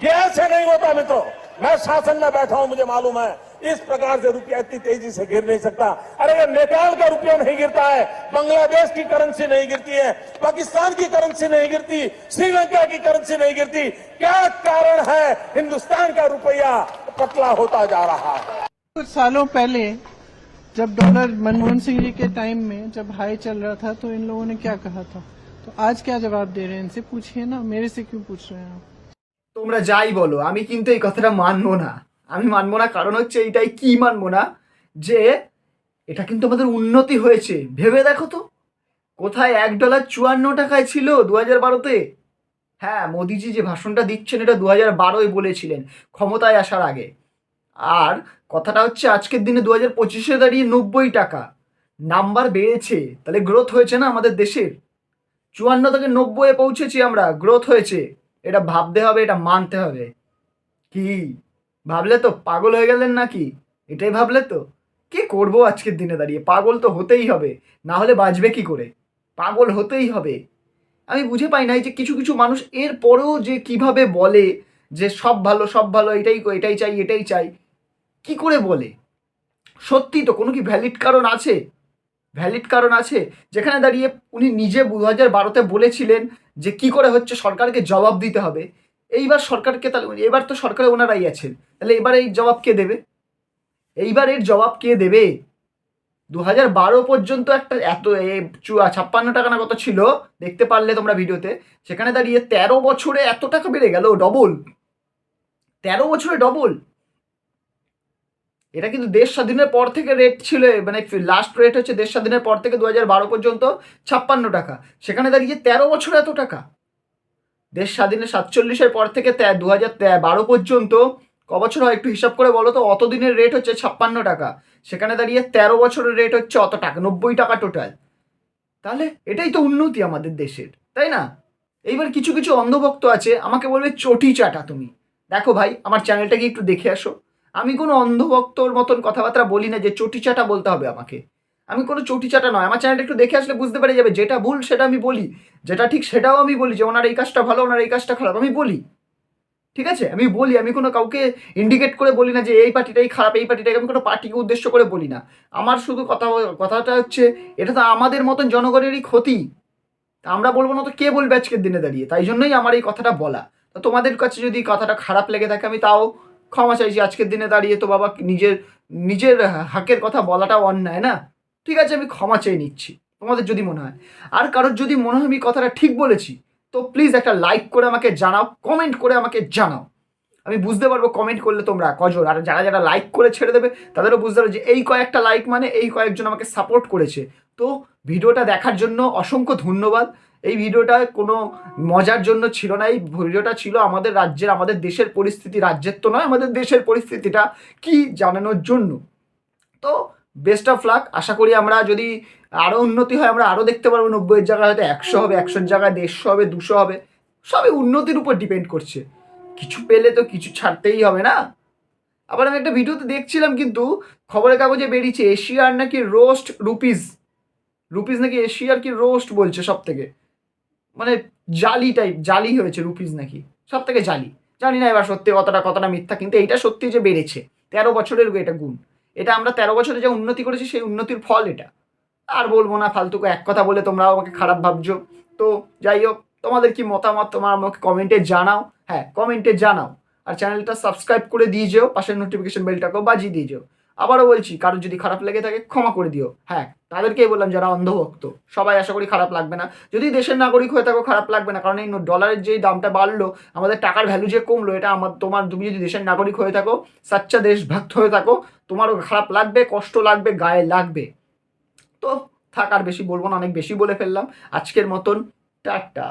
ये ऐसे नहीं होता मित्रों। मैं शासन में बैठा हूँ, मुझे मालूम है। इस प्रकार से रुपया इतनी तेज़ी से गिर नहीं सकता। अरे ये नेपाल का रुपया नहीं गिरता है, बांग्लादेश की करेंसी नहीं गिरती है, पाकिस्तान की करेंसी नहीं गिरती, श्रीलंका की करेंसी नहीं गिरती। क्या कारण है? हिंदुस्तान का रुपया पतला होता जा रहा है। कुछ सालों पहले, जब डॉलर मनमोहन सिंह जी के टाइम में जब हाई चल रहा था तो इन लोगों ने क्या कहा था? तो आज क्या जवाब दे रहे हैं? इनसे पूछिए ना, मेरे से क्यों पूछ रहे हैं आप? তোমরা যাই বলো, আমি কিন্তু এই কথাটা মানবো না। আমি মানবো না, কারণ হচ্ছে এইটাই কি মানবো না? যে এটা কিন্তু আমাদের উন্নতি হয়েছে। ভেবে দেখো তো, কোথায় এক ডলার চুয়ান্ন টাকায় ছিল দু হাজার বারোতে? হ্যাঁ মোদিজি যে ভাষণটা দিচ্ছেন এটা দু হাজার বারোয় বলেছিলেন, ক্ষমতায় আসার আগে। আর কথাটা হচ্ছে আজকের দিনে দু হাজার পঁচিশে দাঁড়িয়ে নব্বই টাকা। নাম্বার বেড়েছে, তাহলে গ্রোথ হয়েছে না আমাদের দেশের? চুয়ান্ন থেকে নব্বইয়ে পৌঁছেছি আমরা গ্রোথ হয়েছে। এটা ভাবতে হবে, এটা মানতে হবে। কি? ভাবলে তো পাগল হয়ে গেলেন নাকি? এটাই ভাবলে তো? কি করব আজকের দিনে দাঁড়িয়ে? পাগল তো হতেই হবে, না হলে বাঁচবে কি করে? পাগল হতেই হবে। আমি বুঝে পাই না যে কিছু কিছু মানুষ এর পরেও যে কীভাবে বলে যে সব ভালো সব ভালো, এটাই এটাই চাই এটাই চাই, কি করে বলে? সত্যি তো কোনো কি ভ্যালিড কারণ আছে? ভ্যালিড কারণ আছে? যেখানে দাঁড়িয়ে উনি নিজে দু হাজার বারোতে বলেছিলেন যে কি করে হচ্ছে সরকারকে জবাব দিতে হবে? এইবার সরকারকে তাহলে, এবার তো সরকারে ওনারাই আছেন। তাহলে এবার এই জবাব কে দেবে? এইবার এর জবাব কে দেবে? দু হাজার বারো পর্যন্ত একটা এত ছাপ্পান্ন টাকা না কত ছিল, দেখতে পারলে তোমরা ভিডিওতে। সেখানে দাঁড়িয়ে তেরো বছরে এত টাকা বেড়ে গেল ডবল তেরো বছরে ডবল এটা কিন্তু দেশ স্বাধীনের পর থেকে রেট ছিল মানে লাস্ট রেট হচ্ছে দেশ স্বাধীনের পর থেকে দু বারো পর্যন্ত ছাপ্পান্ন টাকা। সেখানে দাঁড়িয়ে তেরো বছর এত টাকা। দেশ স্বাধীনের সাতচল্লিশের পর থেকে দু হাজার বারো পর্যন্ত, ক বছর হয় একটু হিসাব করে বলো তো, অত দিনের রেট হচ্ছে ছাপ্পান্ন টাকা। সেখানে দাঁড়িয়ে তেরো বছরের রেট হচ্ছে অত টাকা, নব্বই টাকা টোটাল তাহলে এটাই তো উন্নতি আমাদের দেশের, তাই না? এইবার কিছু কিছু অন্ধভক্ত আছে, আমাকে বলবে চটি চাটা তুমি। দেখো ভাই, আমার চ্যানেলটাকে একটু দেখে আসো। আমি কোনো অন্ধভক্তর মতন কথাবার্তা বলি না যে চটি চাটা বলতে হবে আমাকে। আমি কোনো চটি চাটা নয়। আমার চ্যানেলটা একটু দেখে আসলে বুঝতে পেরে যাবে যেটা ভুল সেটা আমি বলি। যেটা ঠিক সেটাও আমি বলি যে ওনার এই কাজটা ভালো, ওনার এই কাজটা খারাপ। আমি বলি। ঠিক আছে? আমি বলি। আমি কোনো কাউকে ইন্ডিকেট করে বলি না যে এই পার্টিটাই খারাপ, এই পার্টিটাই আমি কোনো পার্টিকে উদ্দেশ্য করে বলি না। আমার শুধু কথা, কথাটা হচ্ছে, এটা তো আমাদের মতন জনগণেরই ক্ষতি। তা আমরা বলব না তো কে বলবে আজকের দিনে দাঁড়িয়ে? তাই জন্যই আমার এই কথাটা বলা। তোমাদের কাছে যদি কথাটা খারাপ লেগে থাকে আমি তাও ক্ষমা চাইছি, আজকের দিনে দাঁড়িয়ে তো বাবা নিজের নিজের হাকের কথা বলাটাও অন্যায় না? ঠিক আছে, আমি ক্ষমা চেয়ে নিচ্ছি, তোমাদের যদি মনে হয়। আর কারোর যদি মনে হয় আমি কথাটা ঠিক বলেছি, তো প্লিজ একটা লাইক করে আমাকে জানাও কমেন্ট করে আমাকে জানাও। আমি বুঝতে পারব কমেন্ট করলে তোমরা কজন আর যারা যারা লাইক করে ছেড়ে দেবে, তাদেরও বুঝতে পারবে যে এই কয়েকটা লাইক মানে এই কয়েকজন আমাকে সাপোর্ট করেছে। তো ভিডিওটা দেখার জন্য অসংখ্য ধন্যবাদ। এই ভিডিওটা কোনো মজার জন্য ছিল না। এই ভিডিওটা ছিল আমাদের রাজ্যের, আমাদের দেশের পরিস্থিতি, রাজ্যের তো নয়, আমাদের দেশের পরিস্থিতিটা কি জানানোর জন্য। তো বেস্ট অফ লাক আশা করি আমরা যদি আরও উন্নতি হয়, আমরা আরও দেখতে পারব। নব্বইয়ের জায়গায় হয়তো একশো হবে, একশোর জায়গায় দেড়শো হবে, দুশো হবে। সবই উন্নতির উপর ডিপেন্ড করছে। কিছু পেলে তো কিছু ছাড়তেই হবে না। আবার আমি একটা ভিডিওতে দেখছিলাম কিন্তু খবরের কাগজে বেরিয়েছে, এশিয়ার নাকি রোস্ট রুপিস রুপিস নাকি এশিয়ার কি রোস্ট বলছে সব থেকে মানে জালি টাইপ জালি হয়েছে রুপিস নাকি? সব থেকে জালি। জানি না এবার সত্যি কতটা কতটা মিথ্যা, কিন্তু এইটা সত্যি যে বেড়েছে। তেরো বছরের এটা গুণ। এটা আমরা তেরো বছরে যে উন্নতি করেছি, সেই উন্নতির ফল এটা। আর বলব না ফালতুকু এক কথা বলে তোমরাও আমাকে খারাপ ভাবছ। তো যাই হোক, তোমাদের কি মতামত তোমার আমাকে কমেন্টে জানাও। হ্যাঁ কমেন্টে জানাও। আর চ্যানেলটা সাবস্ক্রাইব করে দিয়ে যেও, পাশের নোটিফিকেশন বেলটাকেও বাজিয়ে দিয়ে যেও। আবারও বলছি, কারোর যদি খারাপ লেগে থাকে ক্ষমা করে দিও। হ্যাঁ তাদেরকেই বললাম যারা অন্ধভক্ত। সবাই আশা করি খারাপ লাগবে না। যদি দেশের নাগরিক হয়ে থাকো, খারাপ লাগবে না। কারণ এই ডলারের যেই দামটা বাড়লো, আমাদের টাকার ভ্যালু যে কমলো, এটা আমার তোমার তুমি যদি দেশের নাগরিক হয়ে থাকো সাচ্চা দেশভক্ত হয়ে থাকো, তোমারও খারাপ লাগবে, কষ্ট লাগবে, গায়ে লাগবে। তো থাক, আর বেশি বলব না, অনেক বেশি বলে ফেললাম। আজকের মতন, টাটা।